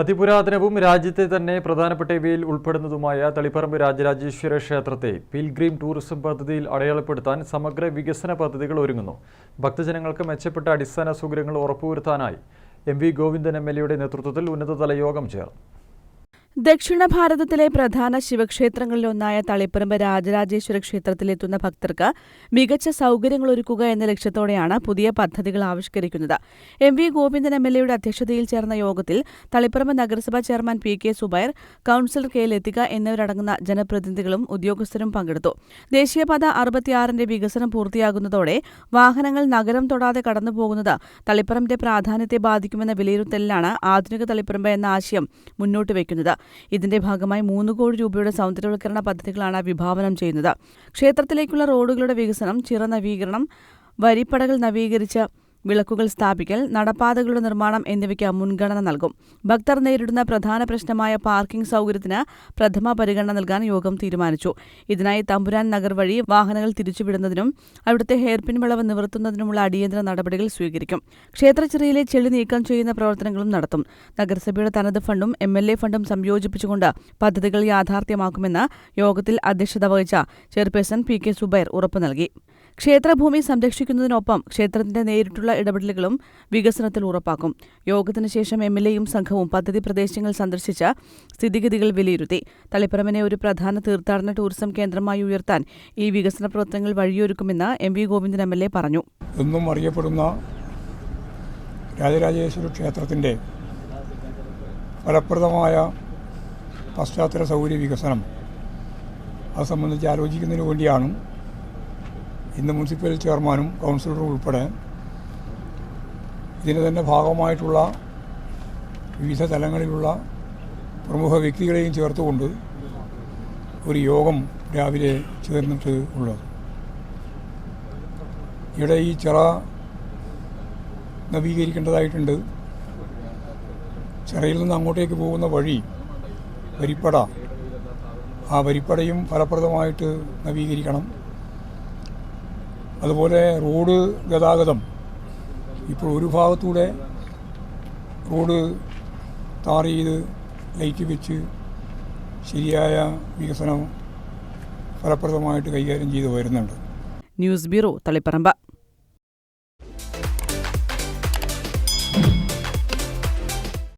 അതിപുരാതനവും രാജ്യത്തെ തന്നെ പ്രധാനപ്പെട്ട ഇവയിൽ ഉൾപ്പെടുന്നതുമായ തളിപ്പറമ്പ് രാജരാജേശ്വര ക്ഷേത്രത്തെ പിൽഗ്രീം ടൂറിസം പദ്ധതിയിൽ അടയാളപ്പെടുത്താൻ സമഗ്ര വികസന പദ്ധതികൾ ഒരുങ്ങുന്നു. ഭക്തജനങ്ങൾക്ക് മെച്ചപ്പെട്ട അടിസ്ഥാന സൗകര്യങ്ങൾ ഉറപ്പുവരുത്താനായി M V Govindan M L എയുടെ നേതൃത്വത്തിൽ ഉന്നതതല യോഗം ചേർന്നു. ദക്ഷിണ ഭാരതത്തിലെ പ്രധാന ശിവക്ഷേത്രങ്ങളിലൊന്നായ തളിപ്പറമ്പ് രാജരാജേശ്വര ക്ഷേത്രത്തിലെത്തുന്ന ഭക്തർക്ക് മികച്ച സൗകര്യങ്ങൾ ഒരുക്കുക എന്ന ലക്ഷ്യത്തോടെയാണ് പുതിയ പദ്ധതികൾ ആവിഷ്കരിക്കുന്നത്. M V Govindan M L എയുടെ അധ്യക്ഷതയിൽ ചേർന്ന യോഗത്തിൽ തളിപ്പറമ്പ് നഗരസഭാ chairman P K Zubair councillor K Lathika എന്നിവരടങ്ങുന്ന ജനപ്രതിനിധികളും ഉദ്യോഗസ്ഥരും പങ്കെടുത്തു. ദേശീയപാത അറുപത്തിയാറിന്റെ വികസനം പൂർത്തിയാകുന്നതോടെ വാഹനങ്ങൾ നഗരം തൊടാതെ കടന്നുപോകുന്നത് തളിപ്പറമ്പിന്റെ പ്രാധാന്യത്തെ ബാധിക്കുമെന്ന വിലയിരുത്തലിലാണ് ആധുനിക തളിപ്പറമ്പ് എന്ന ആശയം മുന്നോട്ട് വയ്ക്കുന്നത്. ഇതിന്റെ ഭാഗമായി മൂന്ന് കോടി രൂപയുടെ സൗന്ദര്യവൽക്കരണ പദ്ധതികളാണ് വിഭാവനം ചെയ്യുന്നത്. ക്ഷേത്രത്തിലേക്കുള്ള റോഡുകളുടെ വികസനം ചിറ നവീകരണം വരിപ്പടകൾ നവീകരിച്ച് വിളക്കുകൾ സ്ഥാപിക്കൽ നടപ്പാതകളുടെ നിർമ്മാണം എന്നിവയ്ക്ക് മുൻഗണന നൽകും. ഭക്തർ നേരിടുന്ന പ്രധാന പ്രശ്നമായ പാർക്കിംഗ് സൗകര്യത്തിന് പ്രഥമ പരിഗണന നൽകാൻ യോഗം തീരുമാനിച്ചു. ഇതിനായി തമ്പുരാൻ നഗർ വഴി വാഹനങ്ങൾ തിരിച്ചുവിടുന്നതിനും അവിടുത്തെ ഹെയർപിൻ വളവ് നിവർത്തുന്നതിനുമുള്ള അടിയന്തര നടപടികൾ സ്വീകരിക്കും. ക്ഷേത്രച്ചിറയിലെ ചെളി നീക്കം ചെയ്യുന്ന പ്രവർത്തനങ്ങളും നടത്തും. നഗരസഭയുടെ തനത് ഫണ്ടും എം എൽ എ ഫണ്ടും സംയോജിപ്പിച്ചുകൊണ്ട് പദ്ധതികൾ യാഥാർത്ഥ്യമാക്കുമെന്ന് യോഗത്തിൽ അധ്യക്ഷത വഹിച്ച ചെയർപേഴ്സൺ പി കെ സുബൈർ ഉറപ്പു നൽകി. ക്ഷേത്രഭൂമി സംരക്ഷിക്കുന്നതിനൊപ്പം ക്ഷേത്രത്തിന്റെ നേരിട്ടുള്ള ഇടപെടലുകളും വികസനത്തിൽ ഉറപ്പാക്കും. യോഗത്തിന് ശേഷം എം എൽ എയും സംഘവും പദ്ധതി പ്രദേശങ്ങൾ സന്ദർശിച്ച സ്ഥിതിഗതികൾ വിലയിരുത്തി. തളിപ്പറമ്പിനെ ഒരു പ്രധാന തീർത്ഥാടന ടൂറിസം കേന്ദ്രമായി ഉയർത്താൻ ഈ വികസന പ്രവർത്തനങ്ങൾ വഴിയൊരുക്കുമെന്ന് M V Govindan M L A പറഞ്ഞു. എന്നും അറിയപ്പെടുന്ന രാജരാജേശ്വര ക്ഷേത്രത്തിന്റെ ഫലപ്രദമായ പശ്ചാത്തല സൗകര്യ വികസനം അത് സംബന്ധിച്ച് ആലോചിക്കുന്നതിന് വേണ്ടിയാണ് ഇന്ന് മുനിസിപ്പൽ ചെയർമാനും കൗൺസിലറും ഉൾപ്പെടെ ഇതിന് തന്നെ ഭാഗമായിട്ടുള്ള വിവിധ തലങ്ങളിലുള്ള പ്രമുഖ വ്യക്തികളെയും ചേർത്തുകൊണ്ട് ഒരു യോഗം രാവിലെ ചേർന്നിട്ട് ഉള്ളത്. ഇവിടെ ഈ ചിറ നവീകരിക്കേണ്ടതായിട്ടുണ്ട്. ചിറയിൽ നിന്ന് അങ്ങോട്ടേക്ക് പോകുന്ന വഴി വരിപ്പട. ആ വരിപ്പടയും ഫലപ്രദമായിട്ട് നവീകരിക്കണം. അതുപോലെ റോഡ് ഗതാഗതം. ഇപ്പോൾ ഒരു ഭാഗത്തൂടെ റോഡ് താർ ചെയ്ത് ലൈറ്റ് വെച്ച് ശരിയായ വികസനം ഫലപ്രദമായിട്ട് കൈകാര്യം ചെയ്തു വരുന്നുണ്ട്. News bureau Taliparamba.